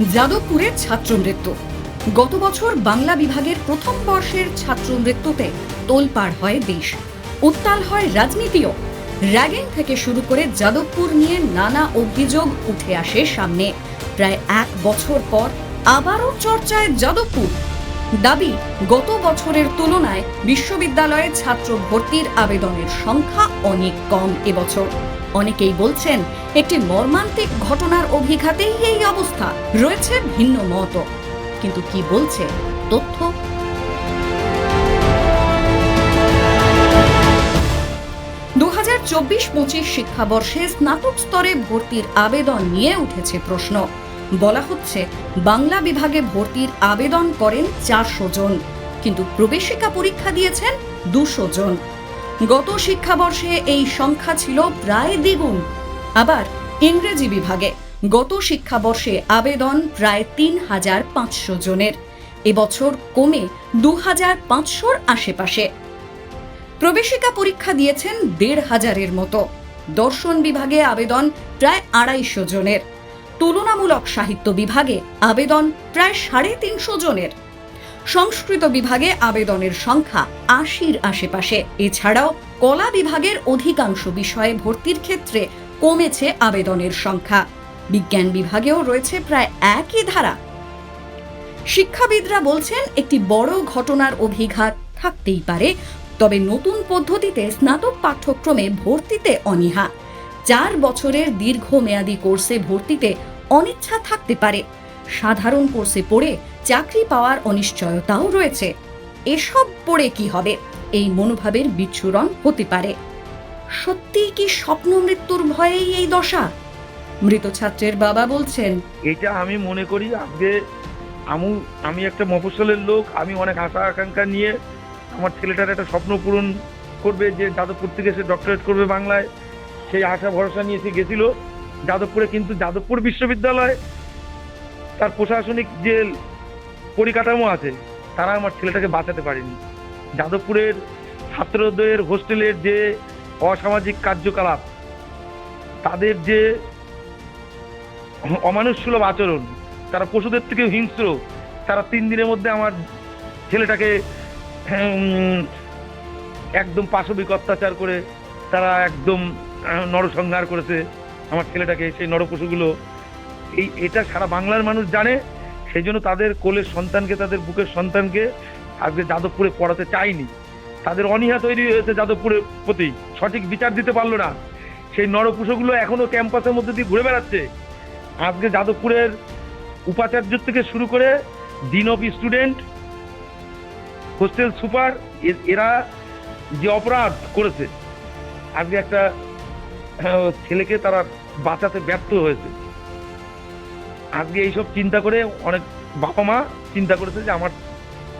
যাদবপুরের ছাত্র মৃত্যু গত বছর বাংলা বিভাগের প্রথম বর্ষের ছাত্র মৃত্যুতে তোলপাড় হয় দেশ। উত্তাল হয় রাজনীতিও। র্যাগিং থেকে শুরু করে যাদবপুর নিয়ে নানা অভিযোগ উঠে আসে সামনে। প্রায় এক বছর পর আবারও চর্চায় যাদবপুর। দাবি, গত বছরের তুলনায় বিশ্ববিদ্যালয়ে ছাত্র ভর্তির আবেদনের সংখ্যা অনেক কম এবছর অনেকেই বলছেন, একটি মর্মান্তিক ঘটনার অভিঘাতেই এই অবস্থা। রয়েছে ভিন্ন মত কিন্তু কি বলছে তথ্য? চব্বিশ পঁচিশ শিক্ষাবর্ষে স্নাতক স্তরে ভর্তির আবেদন নিয়ে উঠেছে প্রশ্ন। বলা হচ্ছে, বাংলা বিভাগে ভর্তির আবেদন করেন চারশো জন, কিন্তু প্রবেশিকা পরীক্ষা দিয়েছেন দুশো জন। গত শিক্ষাবর্ষে এই সংখ্যা ছিল প্রায় দ্বিগুণ। আবার ইংরেজি বিভাগে গত শিক্ষাবর্ষে আবেদন প্রায় তিন হাজার পাঁচশো জনের। এবছর কমে দু হাজার পাঁচশোর আশেপাশে। প্রবেশিকা পরীক্ষা দিয়েছেন দেড় হাজারের মতো। দর্শন বিভাগে আবেদন প্রায় আড়াইশো জনের। তুলনামূলক সাহিত্য বিভাগে আবেদন প্রায় সাড়ে তিনশো জনের। সংস্কৃত বিভাগে আবেদনের সংখ্যা আশির আশেপাশে। এছাড়াও কলা বিভাগের অধিকাংশ বিষয়ে ভর্তির ক্ষেত্রে কমেছে আবেদনের সংখ্যা। বিজ্ঞান বিভাগেও রয়েছে প্রায় একই ধারা। শিক্ষাবিদরা বলছেন, একটি বড় ঘটনার অভিঘাত থাকতেই পারে, তবে নতুন পদ্ধতিতে স্নাতক পাঠ্যক্রমে ভর্তিতে অনীহা। চার বছরের দীর্ঘমেয়াদী কোর্সে ভর্তিতে অনিচ্ছা থাকতে পারে। সাধারণ কোর্সে পড়ে চাকরি পাওয়ার অনিশ্চয়তাও রয়েছে। এসব পড়ে কি হবে? এই মনোভাবের বিচ্ছুরণ হতে পারে। সত্যিই কি স্বপ্ন মৃত্যুর ভয়েই এই দশা? মৃত ছাত্রের বাবা বলছেন, এটা আমি মনে করি আজকে আমু, আমি একটা মফস্বলের লোক, আমি অনেক আশা আকাঙ্ক্ষা নিয়ে আমার ছেলেটার একটা স্বপ্ন পূরণ করবে যে যাদবপুর থেকে সে ডক্টরেট করবে বাংলায়। সেই আশা ভরসা নিয়ে সে গেছিল। যাদবপুরে কিন্তু যাদবপুর বিশ্ববিদ্যালয় তার প্রশাসনিক যে পরিকাঠামো আছে, তারা আমার ছেলেটাকে বাঁচাতে পারেনি। যাদবপুরের ছাত্রদের হোস্টেলের যে অসামাজিক কার্যকলাপ, তাদের যে অমানুষসুলভ আচরণ, তারা পশুদের থেকে হিংস্র, তারা তিন দিনের মধ্যে আমার ছেলেটাকে একদম পাশবিক অত্যাচার করে, তারা একদম নরসংহার করেছে। আমার ছেলেটাকে সেই নরপশুগুলো এই, এটা সারা বাংলার মানুষ জানে সেই জন্য তাদের কোলের সন্তানকে, তাদের বুকের সন্তানকে আজকে যাদবপুরে পড়াতে চায়নি। তাদের অনীহা তৈরি হয়েছে যাদবপুরের প্রতি। সঠিক বিচার দিতে পারল না। সেই নরপুষগুলো এখনও ক্যাম্পাসের মধ্যে দিয়ে ঘুরে বেড়াচ্ছে। আজকে যাদবপুরের উপাচার্য থেকে শুরু করে dean of student, hostel super এরা যে অপরাধ করেছে, আজকে একটা ছেলেকে তারা বাঁচাতে ব্যর্থ হয়েছে। আজকে এইসব চিন্তা করে অনেক বাবা মা চিন্তা করেছে যে আমার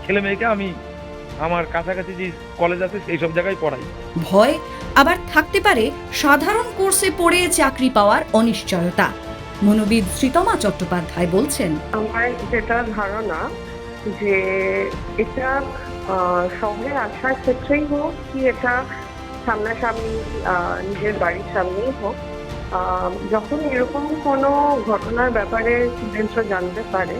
ছেলে মেয়েকে আমি আমার কাছাকাছি যে কলেজ আছে সেই সব জায়গায় পড়াই। ভয়? আবার থাকতে পারে সাধারণ কোর্সে পড়ে চাকরি পাওয়ার অনিশ্চয়তা। মনোবিদ শ্রীতমা চট্টোপাধ্যায় বলছেন আমার যেটা ধারণা যে এটা শহরে আসার ক্ষেত্রেই হোক কি এটা সামনাসামনি নিজের বাড়ির সামনেই হোক যখন এরকম কোনো ঘটনার ব্যাপারে স্টুডেন্টরা জানতে পারে,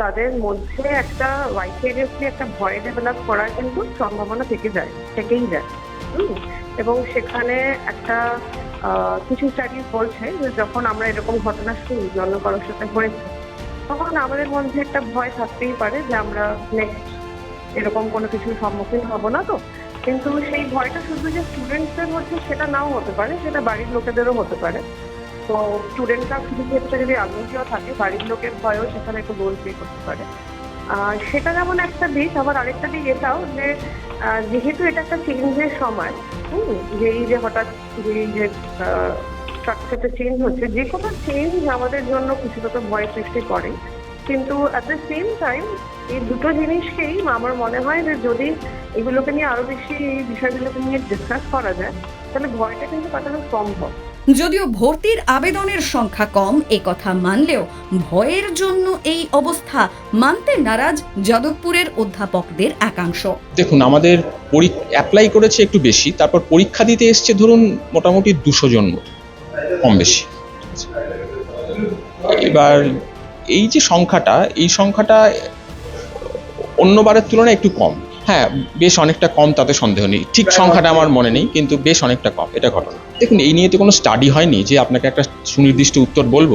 তাদের মধ্যে একটা ভাইসেরিয়াসলি একটা ভয় ডেভেলপ করার কিন্তু সম্ভাবনা থেকে যায়, থেকেই যায়? এবং সেখানে একটা কিছু স্টাডিজ বলছে যে যখন আমরা এরকম ঘটনা শুনি অন্য সাথে হয়েছে, তখন আমাদের মধ্যে একটা ভয় থাকতেই পারে যে আমরা নেক্সট এরকম কোনো কিছুর সম্মুখীন হব না তো কিন্তু সেই ভয়টা শুধু যে স্টুডেন্টসদের মধ্যে সেটা নাও হতে পারে, সেটা বাড়ির লোকেদেরও হতে পারে। তো স্টুডেন্টরা কিছু ক্ষেত্রে যদি আগ্রহীও থাকে, বাড়ির লোকের ভয়ও সেখানে একটু রোল প্লে করতে পারে। সেটা যেমন একটা দিক, আবার আরেকটা দিক এটাও যে যেহেতু এটা একটা চেঞ্জের সময়, হুম, যে এই যে হঠাৎ যে এই যে স্ট্রাকচারটা চেঞ্জ হচ্ছে যে কোনো চেঞ্জ আমাদের জন্য কিছুটা তো ভয় সৃষ্টি করে কিন্তু অ্যাট দ্য সেম টাইম এই দুটো জিনিসকেই আমার মনে হয় যে যদি এগুলোকে নিয়ে আরও বেশি এই বিষয়গুলোকে নিয়ে ডিসকাস করা যায় তাহলে ভয়টা কিন্তু কাটানো সম্ভব। যদিও ভর্তির আবেদনের সংখ্যা কম এ কথা মানলেও ভয়ের জন্য এই অবস্থা মানতে নারাজ যাদবপুরের অধ্যাপকদের একাংশ। দেখুন আমাদের অ্যাপ্লাই করেছে একটু বেশি তারপর পরীক্ষা দিতে এসছে ধরুন মোটামুটি দুশো জন কম বেশি। এবার এই যে সংখ্যাটা এই সংখ্যাটা অন্যবারের তুলনায় একটু কম। হ্যাঁ বেশ অনেকটা কম তাতে সন্দেহ নেই। ঠিক সংখ্যাটা আমার মনে নেই কিন্তু বেশ অনেকটা কম এটা ঘটনা। দেখুন এই নিয়ে তো কোনো স্টাডি হয়নি যে আপনাকে একটা সুনির্দিষ্ট উত্তর বলব।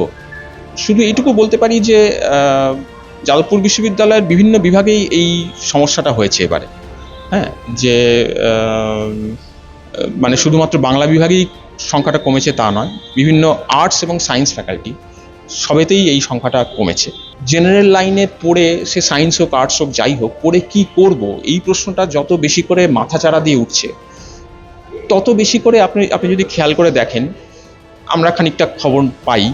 শুধু এইটুকু বলতে পারি যে যাদবপুর বিশ্ববিদ্যালয়ের বিভিন্ন বিভাগেই এই সমস্যাটা হয়েছে এবারে। হ্যাঁ যে মানে শুধুমাত্র বাংলা বিভাগেই সংখ্যাটা কমেছে তা নয় বিভিন্ন আর্টস এবং সায়েন্স ফ্যাকাল্টি সবেতেই এই সংখ্যাটা কমেছে। জেনারেল লাইনে পড়ে সে সায়েন্স হোক আর্টস হোক যাই হোক পড়ে কি করব? এই প্রশ্নটা যত বেশি করে মাথাচাড়া দিয়ে উঠছে তত বেশি করে আপনি আপনি যদি খেয়াল করে দেখেন আমরা খানিকটা খবর পাই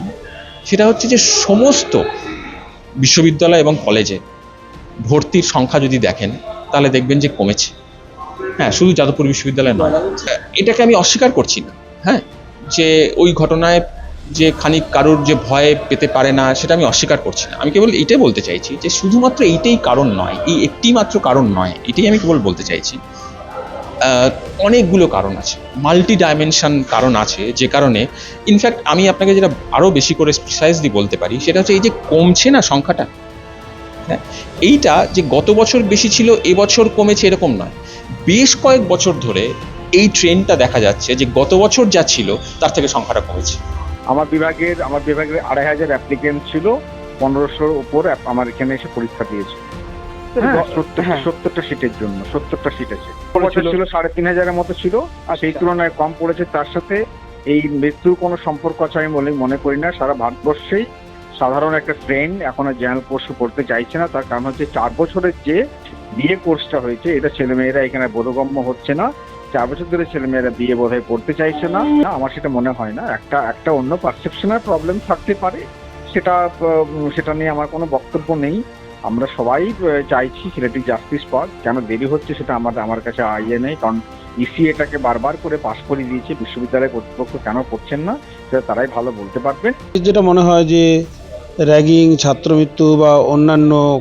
সেটা হচ্ছে যে সমস্ত বিশ্ববিদ্যালয় এবং কলেজে ভর্তির সংখ্যা যদি দেখেন তাহলে দেখবেন যে কমেছে। হ্যাঁ শুধু যাদবপুর বিশ্ববিদ্যালয় নয়। এটাকে আমি অস্বীকার করছি না। হ্যাঁ যে ওই ঘটনায় যে খানিক কারোর যে ভয় পেতে পারে না, সেটা আমি অস্বীকার করছি না। আমি কেবল এটাই বলতে চাইছি যে শুধুমাত্র এইটাই কারণ নয়, এই একটি মাত্র কারণ নয়, এটাই আমি কেবল বলতে চাইছি। অনেকগুলো কারণ আছে মাল্টি ডাইমেনশন কারণ আছে, যে কারণে ইনফ্যাক্ট আমি আপনাকে যেটা আরও বেশি করে প্রিসাইজলি বলতে পারি, সেটা হচ্ছে এই যে কমছে না সংখ্যাটা? হ্যাঁ এইটা যে গত বছর বেশি ছিল এবছর কমেছে এরকম নয়। বেশ কয়েক বছর ধরে এই ট্রেন্ডটা দেখা যাচ্ছে যে গত বছর যা ছিল, তার থেকে সংখ্যাটা কমেছে। আমার বিভাগের আমার বিভাগের আড়াই হাজার অ্যাপ্লিকেন্ট ছিল পনেরোশোর উপর আমার এখানে এসে পরীক্ষা দিয়েছে। হ্যাঁ, হ্যাঁ। সত্তরটা সিটের জন্য সত্তরটা সিট আছে। ছিল সাড়ে তিন হাজারের মতো ছিল আর সেই তুলনায় কম পড়েছে। তার সাথে এই মৃত্যুর কোনো সম্পর্ক আছে আমি বলে মনে করি না। সারা ভারতবর্ষেই সাধারণ একটা ট্রেন এখন আর জেনারেল কোর্সে পড়তে চাইছে না। তার কারণ হচ্ছে চার বছরের যে বিয়ে কোর্সটা হয়েছে এটা ছেলেমেয়েরা এখানে বোধগম্য হচ্ছে না। চার বছর ধরে ছেলেমেয়েরা বিয়ে বোধহয় পড়তে চাইছে না। না, আমার সেটা মনে হয় না। একটা একটা অন্য পারসেপশনের প্রবলেম থাকতে পারে। সেটা সেটা নিয়ে আমার কোনো বক্তব্য নেই। আমরা সবাই চাইছি ছেলেটি জাস্টিস পাক। কেন দেরি হচ্ছে সেটা আমার আমার কাছে ইয়ে নেই। কারণ ইসি এটাকে বারবার করে পাশ করে দিয়েছে। বিশ্ববিদ্যালয় কর্তৃপক্ষ কেন করছেন না সেটা তারাই ভালো বলতে পারবেন যেটা মনে হয় যে র্যাগিং ছাত্রমৃত্যু বা অন্যান্য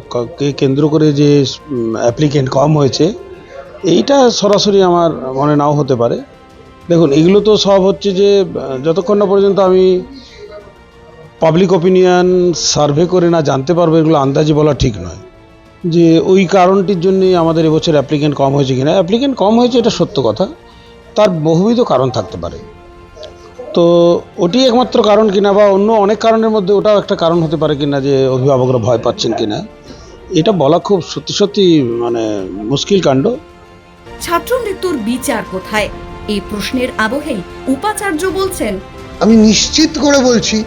কেন্দ্র করে যে অ্যাপ্লিকেন্ট কম হয়েছে এইটা সরাসরি আমার মনে নাও হতে পারে। দেখুন, এগুলো তো সব হচ্ছে যে, যতক্ষণ না পর্যন্ত আমি পাবলিক ওপিনিয়ন সার্ভে করে না জানতে পারব, এগুলো আন্দাজে বলা ঠিক নয়। যে ওই কারণটির জন্যই আমাদের এবছর অ্যাপ্লিকেন্ট কম হয়েছে কিনা। অ্যাপ্লিকেন্ট কম হয়েছে এটা সত্য কথা। তার বহুবিধ কারণ থাকতে পারে। তো ওটি একমাত্র কারণ কিনা বা অন্য অনেক কারণের মধ্যে ওটাও একটা কারণ হতে পারে কিনা যে অভিভাবকরা ভয় পাচ্ছেন কিনা, এটা বলা খুব সত্যি সত্যি মানে মুশকিল কাণ্ড। ছাত্র মৃত্যুর বিচার কোথায়? এই প্রশ্নের আবহেই উপাচার্য বলছেন, আমি নিশ্চিত করে বলছি,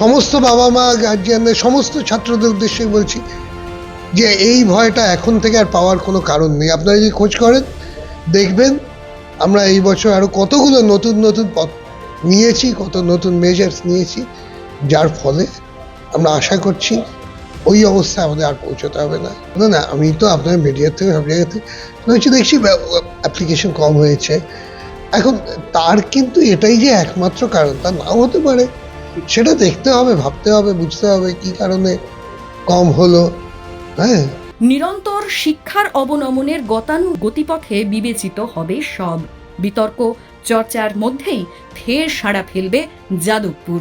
সমস্ত বাবা মা গার্জিয়ানদের সমস্ত ছাত্রদের উদ্দেশ্যে বলছি যে এই ভয়টা এখন থেকে আর পাওয়ার কোনো কারণ নেই। আপনারা যদি খোঁজ করেন, দেখবেন আমরা এই বছর আরও কতগুলো নতুন নতুন পথ নিয়েছি, কত নতুন মেজার্স নিয়েছি, যার ফলে আমরা আশা করছি ওই অবস্থায় আমাদের আর পৌঁছতে হবে না। না না, আমি তো আপনার মিডিয়ার থেকে, সব জায়গা থেকে হচ্ছে দেখছি অ্যাপ্লিকেশন কম হয়েছে। এখন তার কিন্তু এটাই যে একমাত্র কারণ, তা নাও হতে পারে। সেটা দেখতে হবে, ভাবতে হবে, বুঝতে হবে কি কারণে কম হলো। হ্যাঁ। নিরন্তর শিক্ষার অবনমনের গতানু গতিপথে বিবেচিত হবে সব। বিতর্ক, চর্চার মধ্যেই ফের সাড়া ফেলবে যাদবপুর।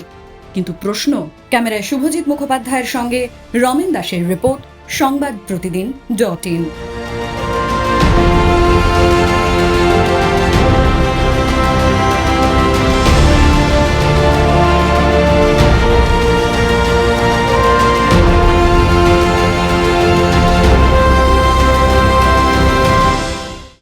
কিন্তু প্রশ্ন ক্যামেরায় শুভজিৎ মুখোপাধ্যায়ের সঙ্গে রমেন দাসের রিপোর্ট সংবাদ প্রতিদিন ডট ইন।